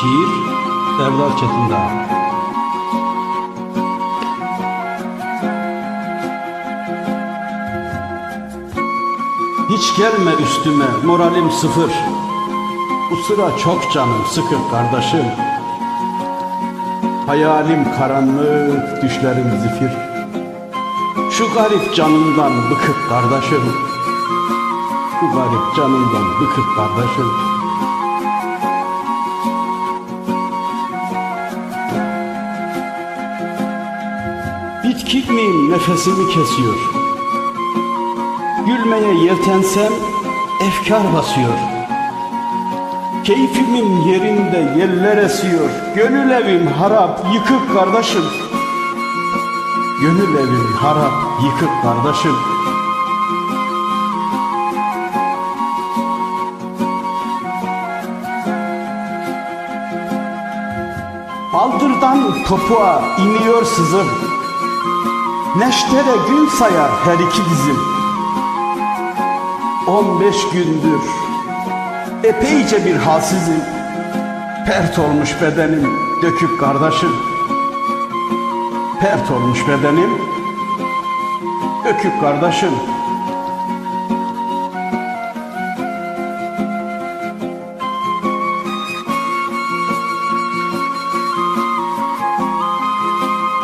Şiir Erdal Çetindağ Hiç gelme üstüme moralim sıfır. Bu sıra çok canım sıkık kardeşim. Hayalim karanlık düşlerim zifir. Şu garip canımdan bıkık kardeşim. Şu garip canımdan bıkık kardeşim Miyim nefesimi kesiyor. Gülmeye yeltensem efkar basıyor. Keyfimin yerinde yeller esiyor. Gönül evim harap yıkık kardeşim. Gönül evim harap yıkık kardeşim. Baldırdan topuğa iniyor sızım Neştere gün sayar her iki dizim. 15 gündür epeyce bir halsizim. Pert olmuş bedenim dökük kardeşim. Pert olmuş bedenim dökük kardeşim.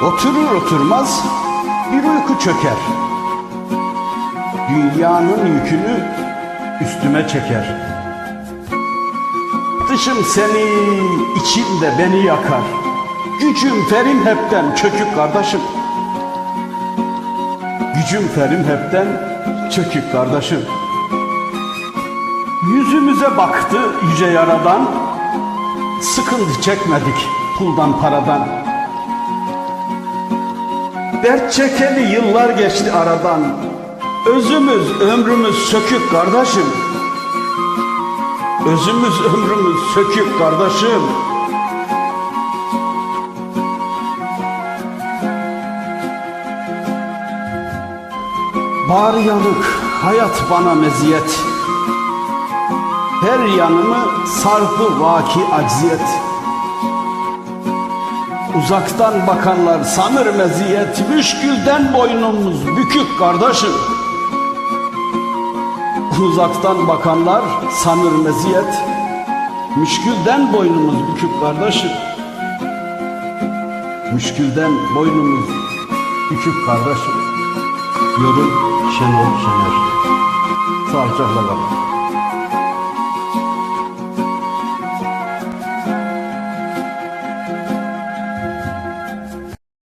Oturur oturmaz bir uyku çöker. Dünyanın yükünü üstüme çeker. Dışım seni, içim de beni yakar. Gücüm ferim hepten çökük kardeşim. Gücüm ferim hepten çökük kardeşim. Yüzümüze baktı yüce yaradan. Sıkıntı çekmedik puldan paradan Dert çekeli yıllar geçti aradan. Özümüz ömrümüz sökük kardeşim. Özümüz ömrümüz sökük kardeşim. Bağrı yanık hayat bana meziyet. Her yanımı sardı vaki acziyet Uzaktan bakanlar sanır meziyet Müşkülden boynumuz bükük kardeşim. Uzaktan bakanlar sanır meziyet Müşkülden boynumuz bükük kardeşim. Müşkülden boynumuz bükük kardeşim. Yorum Şenol Şener. Sağlıcakla kalın